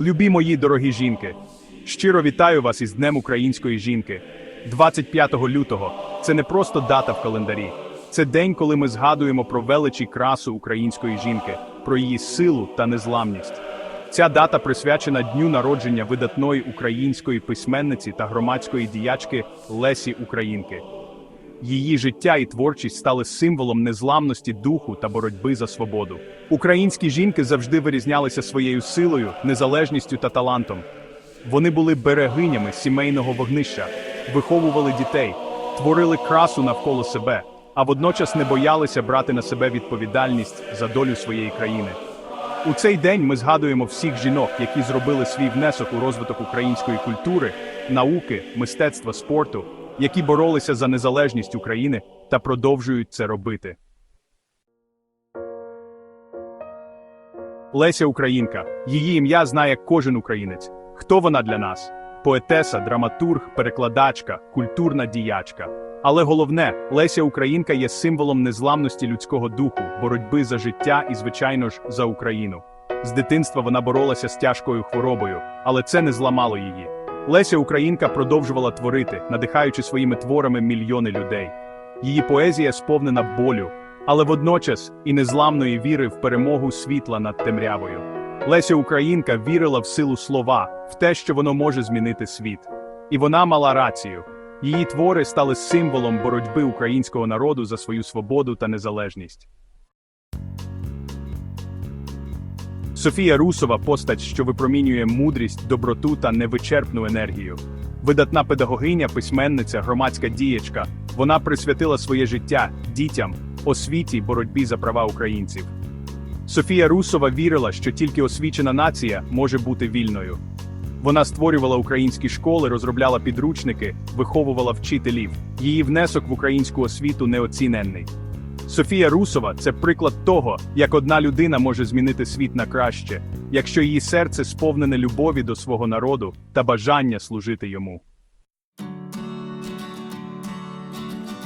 Любі мої дорогі жінки, щиро вітаю вас із Днем Української жінки. 25 лютого це не просто дата в календарі, це день, коли ми згадуємо про велич і красу української жінки, про її силу та незламність. Ця дата присвячена дню народження видатної української письменниці та громадської діячки Лесі Українки. Її життя і творчість стали символом незламності духу та боротьби за свободу. Українські жінки завжди вирізнялися своєю силою, незалежністю та талантом. Вони були берегинями сімейного вогнища, виховували дітей, творили красу навколо себе, а водночас не боялися брати на себе відповідальність за долю своєї країни. У цей день ми згадуємо всіх жінок, які зробили свій внесок у розвиток української культури, науки, мистецтва, спорту, які боролися за незалежність України та продовжують це робити. Леся Українка. Її ім'я знає кожен українець. Хто вона для нас? Поетеса, драматург, перекладачка, культурна діячка. Але головне, Леся Українка є символом незламності людського духу, боротьби за життя і, звичайно ж, за Україну. З дитинства вона боролася з тяжкою хворобою, але це не зламало її. Леся Українка продовжувала творити, надихаючи своїми творами мільйони людей. Її поезія сповнена болю, але водночас і незламної віри в перемогу світла над темрявою. Леся Українка вірила в силу слова, в те, що воно може змінити світ. І вона мала рацію. Її твори стали символом боротьби українського народу за свою свободу та незалежність. Софія Русова постать, що випромінює мудрість, доброту та невичерпну енергію. Видатна педагогиня, письменниця, громадська діячка. Вона присвятила своє життя дітям, освіті, боротьбі за права українців. Софія Русова вірила, що тільки освічена нація може бути вільною. Вона створювала українські школи, розробляла підручники, виховувала вчителів. Її внесок в українську освіту неоціненний. Софія Русова це приклад того, як одна людина може змінити світ на краще, якщо її серце сповнене любові до свого народу та бажання служити йому.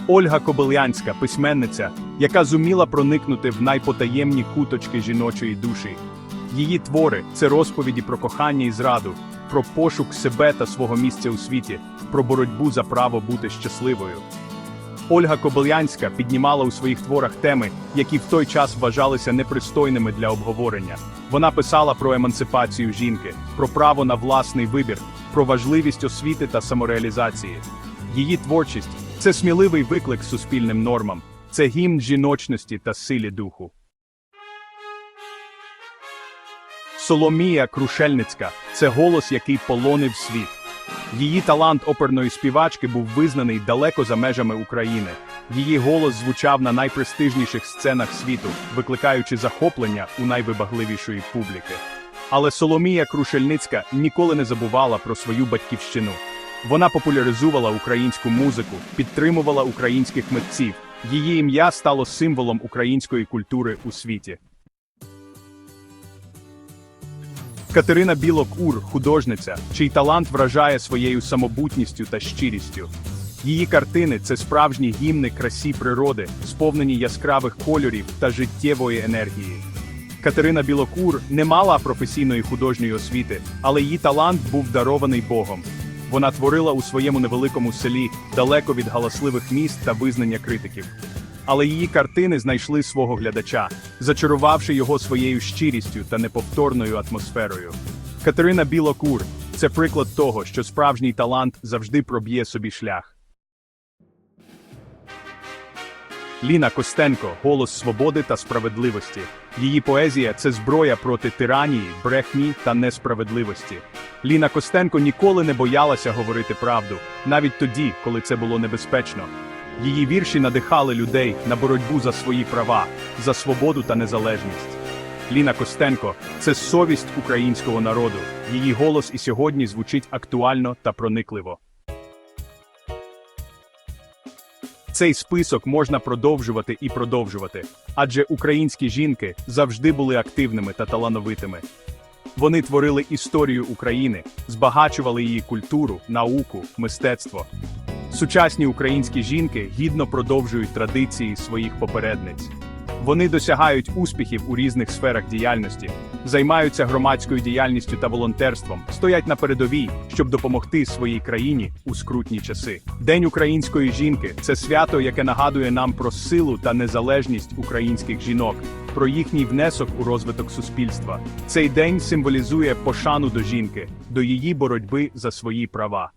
Ольга Кобилянська, письменниця, яка зуміла проникнути в найпотаємні куточки жіночої душі. Її твори це розповіді про кохання і зраду, про пошук себе та свого місця у світі, про боротьбу за право бути щасливою. Ольга Кобилянська піднімала у своїх творах теми, які в той час вважалися непристойними для обговорення. Вона писала про емансипацію жінки, про право на власний вибір, про важливість освіти та самореалізації. Її творчість це сміливий виклик суспільним нормам, це гімн жіночності та силі духу. Соломія Крушельницька це голос, який полонив світ. Її талант оперної співачки був визнаний далеко за межами України. Її голос звучав на найпрестижніших сценах світу, викликаючи захоплення у найвибагливішої публіки. Але Соломія Крушельницька ніколи не забувала про свою батьківщину. Вона популяризувала українську музику, підтримувала українських митців. Її ім'я стало символом української культури у світі. Катерина Білокур, художниця, чий талант вражає своєю самобутністю та щирістю. Її картини це справжні гімни красі природи, сповнені яскравих кольорів та життєвої енергії. Катерина Білокур не мала професійної художньої освіти, але її талант був дарований Богом. Вона творила у своєму невеликому селі далеко від галасливих міст та визнання критиків. Але її картини знайшли свого глядача, зачарувавши його своєю щирістю та неповторною атмосферою. Катерина Білокур це приклад того, що справжній талант завжди проб'є собі шлях. Ліна Костенко голос свободи та справедливості. Її поезія це зброя проти тиранії, брехні та несправедливості. Ліна Костенко ніколи не боялася говорити правду, навіть тоді, коли це було небезпечно. Її вірші надихали людей на боротьбу за свої права, за свободу та незалежність. Ліна Костенко це совість українського народу. Її голос і сьогодні звучить актуально та проникливо. Цей список можна продовжувати і продовжувати, адже українські жінки завжди були активними та талановитими. Вони творили історію України, збагачували її культуру, науку, мистецтво. Сучасні українські жінки гідно продовжують традиції своїх попередниць. Вони досягають успіхів у різних сферах діяльності, займаються громадською діяльністю та волонтерством, стоять на передовій, щоб допомогти своїй країні у скрутні часи. День української жінки це свято, яке нагадує нам про силу та незалежність українських жінок, про їхній внесок у розвиток суспільства. Цей день символізує пошану до жінки, до її боротьби за свої права.